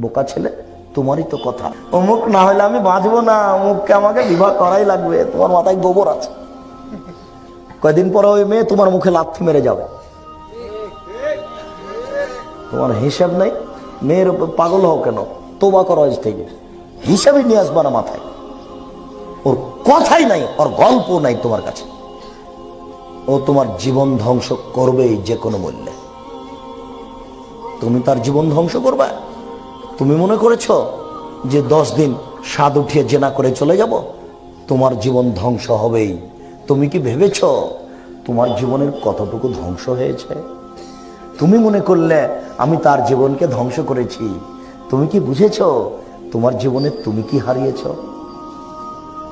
বোকা ছেলে, তোমারই তো কথা। অমুক না হলে আমি বাঁচবো না, অমুককে আমাকে বিবাহ করাই লাগবে, তোমার মাথায় গোবর আছে। কয়দিন পরে ওই মেয়ে তোমার মুখে লাথি মেরে যাবে। তোমার হিসাব নেই, মেয়ের উপর পাগল হও কেন? তোবা করো আজ থেকে। হিসাবে নিয়ে আসবা না মাথায়। ওর কথাই নাই, ওর গল্প নাই তোমার কাছে। ও তোমার জীবন ধ্বংস করবেই যে কোনো মূল্যে। তুমি তার জীবন ধ্বংস করবে? তুমি মনে করেছ যে দশ দিন স্বাদ উঠিয়ে জেনা করে চলে যাব? তোমার জীবন ধ্বংস হবেই। তুমি কি ভেবেছ তোমার জীবনের কতটুকু ধ্বংস হয়েছে? তুমি মনে করলে আমি তার জীবনকে ধ্বংস করেছি। তুমি কি বুঝেছ তোমার জীবনে তুমি কি হারিয়েছ?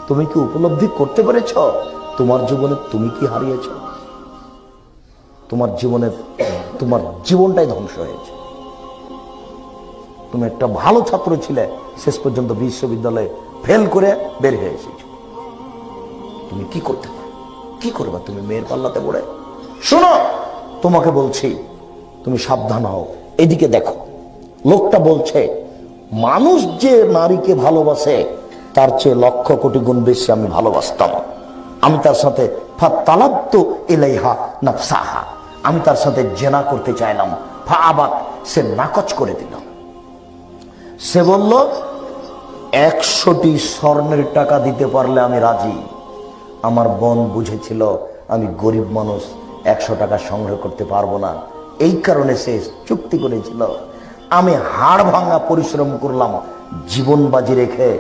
তুমি কি উপলব্ধি করতে পেরেছ তোমার জীবনে তুমি কি হারিয়েছ? তোমার জীবনে তোমার জীবনটাই ধ্বংস হয়েছে। তুমি একটা ভালো ছাত্র ছিলে, শেষ পর্যন্ত বিশ্ববিদ্যালয়ে ফেল করে বের হয়ে এসেছ। তুমি কি করতে কি করবা তুমি মেয়ের পাল্লাতে পড়ে? শোনো, তোমাকে বলছি, তুমি সাবধান হও। এদিকে দেখো, লোকটা বলছে, মানুষ যে নারীকে ভালোবাসে, তার চেয়ে লক্ষ কোটি গুণ বেশি আমি ভালোবাসতাম। আমি তার সাথে ফাতালাত্তু ইলাইহা নাফসাহা। আমি তার সাথে জেনা করতে চাইলাম। ফা আবাদ সে নাকচ করে দিল। সে বলল, একশোটি স্বর্ণের টাকা দিতে পারলে আমি রাজি। আমার বোন বুঝেছিল আমি গরিব মানুষ, একশো টাকা সংগ্রহ করতে পারব না। এই কারণে সে চুক্তি করেছিল। আমি হাড় ভাঙা পরিশ্রম করলাম, জীবন বাজি রেখে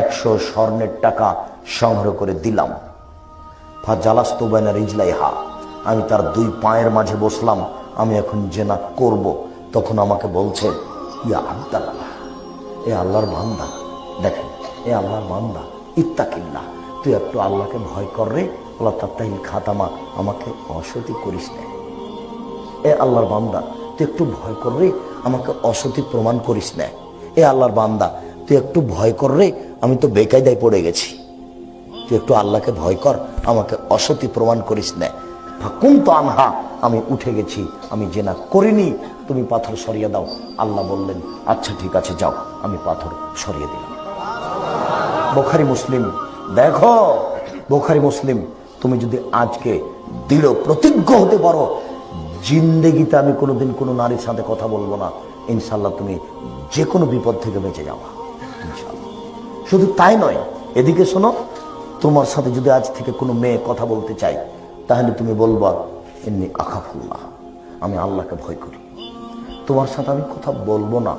একশো স্বর্ণের টাকা সংগ্রহ করে দিলাম। ফা জালাস্তু বাইনা রিজলাইহা, আমি তার দুই পায়ের মাঝে বসলাম, আমি এখন জেনা করব। তখন আমাকে বলছে, ইয়া আব্দাল্লাহ। এ আল্লাহর বান্দা। দেখেন, এ আল্লাহর বান্দা, ইত্তাকিল্লা। তুই একটু আল্লাহকে ভয় কর রে আল্লাহ তাত্তাহিল খাতামা, আমাকে অসতি করিস না। এ আল্লাহর বান্দা, তুই একটু ভয় কর রে, আমাকে অসতি প্রমাণ করিস না। এ আল্লাহর বান্দা, তুই একটু ভয় কর রে, আমি তো বেকায়দায় পড়ে গেছি। তুই একটু আল্লাহকে ভয় কর, আমাকে অসতি প্রমাণ করিস না। ফাকুম তো আনহা আমি উঠে গেছি, আমি জেনা করিনি, তুমি পাথর সরিয়ে দাও। আল্লাহ বললেন আচ্ছা ঠিক আছে, যাও, আমি পাথর সরিয়ে দিলাম। বোখারি মুসলিম, দেখো, বোখারি মুসলিম, তুমি যদি আজকে দৃঢ় প্রতিজ্ঞ হতে পারো, জিন্দেগিতে আমি কোনোদিন কোনো নারীর সাথে কথা বলব না ইনশাল্লাহ তুমি যে কোনো বিপদ থেকে বেঁচে যাওয়া শুধু তাই নয়, এদিকে শোনো, তোমার সাথে যদি আজ থেকে কোনো মেয়ে কথা বলতে চাই তাহলে তুমি বলবা এমনি আখাফুল্লাহ আমি আল্লাহকে ভয় করি। তোমার সাথে আমি কথা বলব না।